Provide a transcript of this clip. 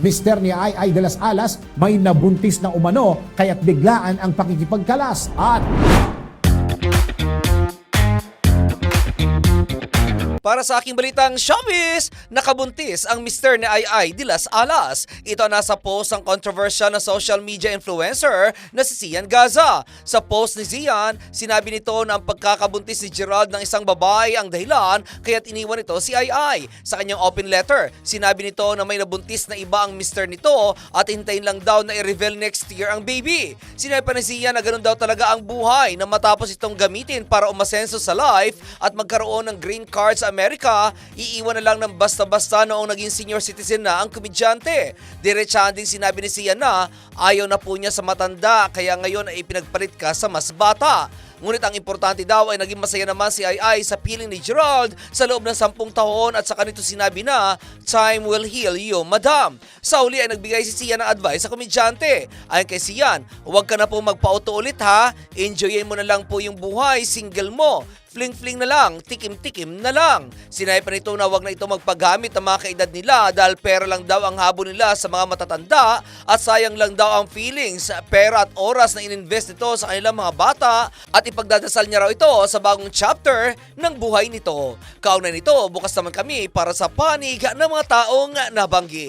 mister ni Ay Ay de las Alas may nabuntis na umano kaya't biglaan ang pakikipagkalas. At Para sa aking balitang showbiz, nakabuntis ang Mr. ni Ay Ay de las Alas. Ito nasa post ng controversial na social media influencer na si Zian Gaza. Sa post ni Zian, sinabi nito na ang pagkakabuntis ni Gerald ng isang babae ang dahilan kaya't iniwan nito si Ay. Sa kanyang open letter, sinabi nito na may nabuntis na iba ang Mr. nito at hintayin lang daw na i-reveal next year ang baby. Sinabi pa ni Zian na ganun daw talaga ang buhay na matapos itong gamitin para umasenso sa life at magkaroon ng green card sa Amerika, iiwan na lang ng basta-basta noong naging senior citizen na ang komedyante. Diretsahan din sinabi ni Sian na ayaw na po niya sa matanda kaya ngayon ay pinagpalit ka sa mas bata. Ngunit ang importante daw ay naging masaya naman si Ai sa piling ni Gerald sa loob ng sampung taon at sa kanito sinabi na, Time will heal you, madam. Sa uli ay nagbigay si Sian ng advice sa komedyante. Ayon kay Sian, huwag ka na po magpauto ulit ha, enjoyin mo na lang po yung buhay, single mo. Fling-fling na lang, tikim-tikim na lang. Sinabi pa nito na wag na ito magpagamit ng mga kaedad nila dahil pera lang daw ang habo nila sa mga matatanda at sayang lang daw ang feelings, pera at oras na ininvest nito sa kanilang mga bata at ipagdadasal niya raw ito sa bagong chapter ng buhay nito. Kauna nito, bukas naman kami para sa panig ng mga taong nabanggit.